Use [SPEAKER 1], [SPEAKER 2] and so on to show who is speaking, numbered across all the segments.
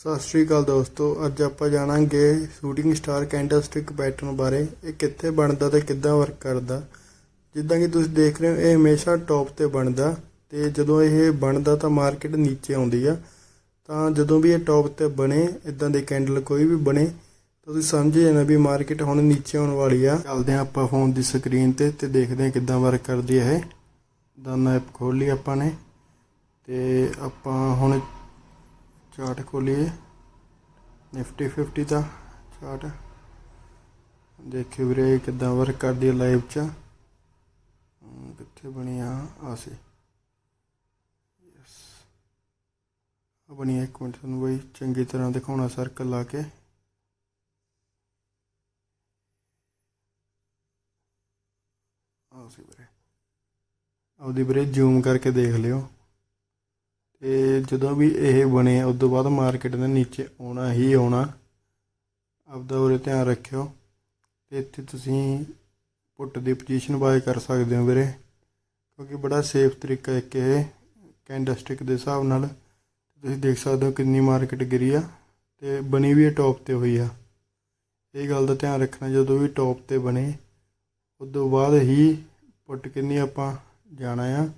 [SPEAKER 1] ਸਤਿ ਸ਼੍ਰੀ ਅਕਾਲ ਦੋਸਤੋ, ਅੱਜ ਆਪਾਂ ਜਾਣਾਂਗੇ ਸ਼ੂਟਿੰਗ ਸਟਾਰ ਕੈਂਡਲਸਟਿਕ ਪੈਟਰਨ ਬਾਰੇ, ਇਹ ਕਿੱਥੇ ਬਣਦਾ ਤੇ ਕਿੱਦਾਂ ਵਰਕ ਕਰਦਾ। ਜਿੱਦਾਂ ਕਿ ਤੁਸੀਂ ਦੇਖ ਰਹੇ ਹੋ, ਇਹ ਹਮੇਸ਼ਾ ਟੌਪ ਤੇ ਬਣਦਾ ਤੇ ਜਦੋਂ ਇਹ ਬਣਦਾ ਤਾਂ ਮਾਰਕੀਟ ਨੀਚੇ ਆਉਂਦੀ ਆ। ਤਾਂ ਜਦੋਂ ਵੀ ਇਹ ਟੌਪ ਤੇ ਬਣੇ ਇਦਾਂ ਦੇ ਕੈਂਡਲ ਕੋਈ ਵੀ ਬਣੇ ਤਾਂ ਤੁਸੀਂ ਸਮਝ ਜਾਣਾ ਵੀ ਮਾਰਕੀਟ ਹੁਣ ਨੀਚੇ ਆਉਣ ਵਾਲੀ ਆ। ਚੱਲਦੇ ਹਾਂ ਆਪਾਂ ਫੋਨ ਦੀ ਸਕਰੀਨ ਤੇ ਤੇ ਦੇਖਦੇ ਹਾਂ ਕਿੱਦਾਂ ਵਰਕ ਕਰਦੀ ਹੈ ਇਹ। ਦਾਨਾ ਐਪ ਖੋਲ ਲਈ ਆਪਾਂ ਨੇ ਤੇ ਆਪਾਂ ਹੁਣ ਚਾਰਟ ਖੋਲੀਏ। ਨਿਫਟੀ 50 ਦਾ ਚਾਰਟ। ਦੇਖਿਓ ਵੀਰੇ ਕਿਦਾਂ ਵਰਕ ਕਰਦੀ ਹੈ ਲਾਈਵ ਚ। ਕਿੱਥੇ ਬਣੀ ਆ? ਆ ਸੀ। ਆ ਬਣੀ ਆ, ਇੱਕ ਮਿੰਟ ਤੁਹਾਨੂੰ ਬਈ ਚੰਗੀ ਤਰ੍ਹਾਂ ਦਿਖਾਉਣਾ ਸਰਕਲ ਲਾ ਕੇ। ਆ ਵੀਰੇ। ਆਪਦੀ ਵੀਰੇ ਜ਼ੂਮ ਕਰਕੇ ਦੇਖ ਲਿਓ। ਤੇ ਜਦੋਂ ਵੀ ਇਹ ਬਣੇ, ਉਸ ਤੋਂ ਬਾਅਦ ਮਾਰਕੀਟ ਦੇ ਨੀਚੇ ਆਉਣਾ ਹੀ ਆਉਣਾ। ਆਪਦਾ ਉਰੇ ਧਿਆਨ ਰੱਖਿਓ। ਤੇ ਇੱਥੇ ਤੁਸੀਂ ਪੁੱਟ ਦੀ ਪੋਜੀਸ਼ਨ ਬਾਏ ਕਰ ਸਕਦੇ ਹੋ ਵੀਰੇ। ਕਿਉਂਕਿ ਬੜਾ ਸੇਫ ਤਰੀਕਾ ਇੱਕ ਇਹ ਕੈਂਡਲਸਟਿਕ ਦੇ ਹਿਸਾਬ ਨਾਲ। ਤੁਸੀਂ ਦੇਖ ਸਕਦੇ ਹੋ ਕਿੰਨੀ ਮਾਰਕੀਟ ਗਿਰੀ ਆ ਤੇ ਬਣੀ ਵੀ ਟੌਪ ਤੇ ਹੋਈ ਆ। ਇਹ ਗੱਲ ਦਾ ਧਿਆਨ ਰੱਖਣਾ, ਜਦੋਂ ਵੀ ਟੌਪ ਤੇ ਬਣੇ, ਉਸ ਤੋਂ ਬਾਅਦ ਹੀ ਪੁੱਟ ਕਿੰਨੀ ਆਪਾਂ ਜਾਣਾ ਆ।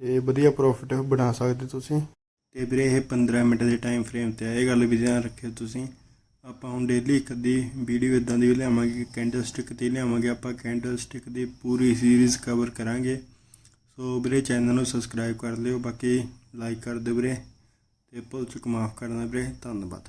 [SPEAKER 1] ਤੇ ਵਧੀਆ ਪ੍ਰੋਫਿਟ ਬਣਾ ਸਕਦੇ ਤੁਸੀਂ। ਤੇ ਵੀਰੇ ਇਹ 15 ਮਿੰਟ ਦੇ ਟਾਈਮ ਫਰੇਮ ਤੇ ਆ, ਇਹ ਗੱਲ ਵੀ ਧਿਆਨ ਰੱਖਿਓ ਤੁਸੀਂ। ਆਪਾਂ ਹੁਣ ਡੇਲੀ ਇੱਕ ਅੱਧੀ ਵੀਡੀਓ ਇਦਾਂ ਦੀ ਲਿਆਵਾਂਗੇ ਕੈਂਡਲ ਸਟਿਕ ਤੇ ਲਿਆਵਾਂਗੇ। ਆਪਾਂ ਕੈਂਡਲ ਸਟਿਕ ਦੀ ਪੂਰੀ ਸੀਰੀਜ਼ ਕਵਰ ਕਰਾਂਗੇ। ਸੋ ਵੀਰੇ ਚੈਨਲ ਨੂੰ ਸਬਸਕ੍ਰਾਈਬ ਕਰ ਲਿਓ, ਬਾਕੀ ਲਾਈਕ ਕਰ ਦਿਓ ਵੀਰੇ। ਤੇ ਭੁੱਲ ਚੁੱਕ ਮਾਫ ਕਰਨਾ ਵੀਰੇ। ਧੰਨਵਾਦ।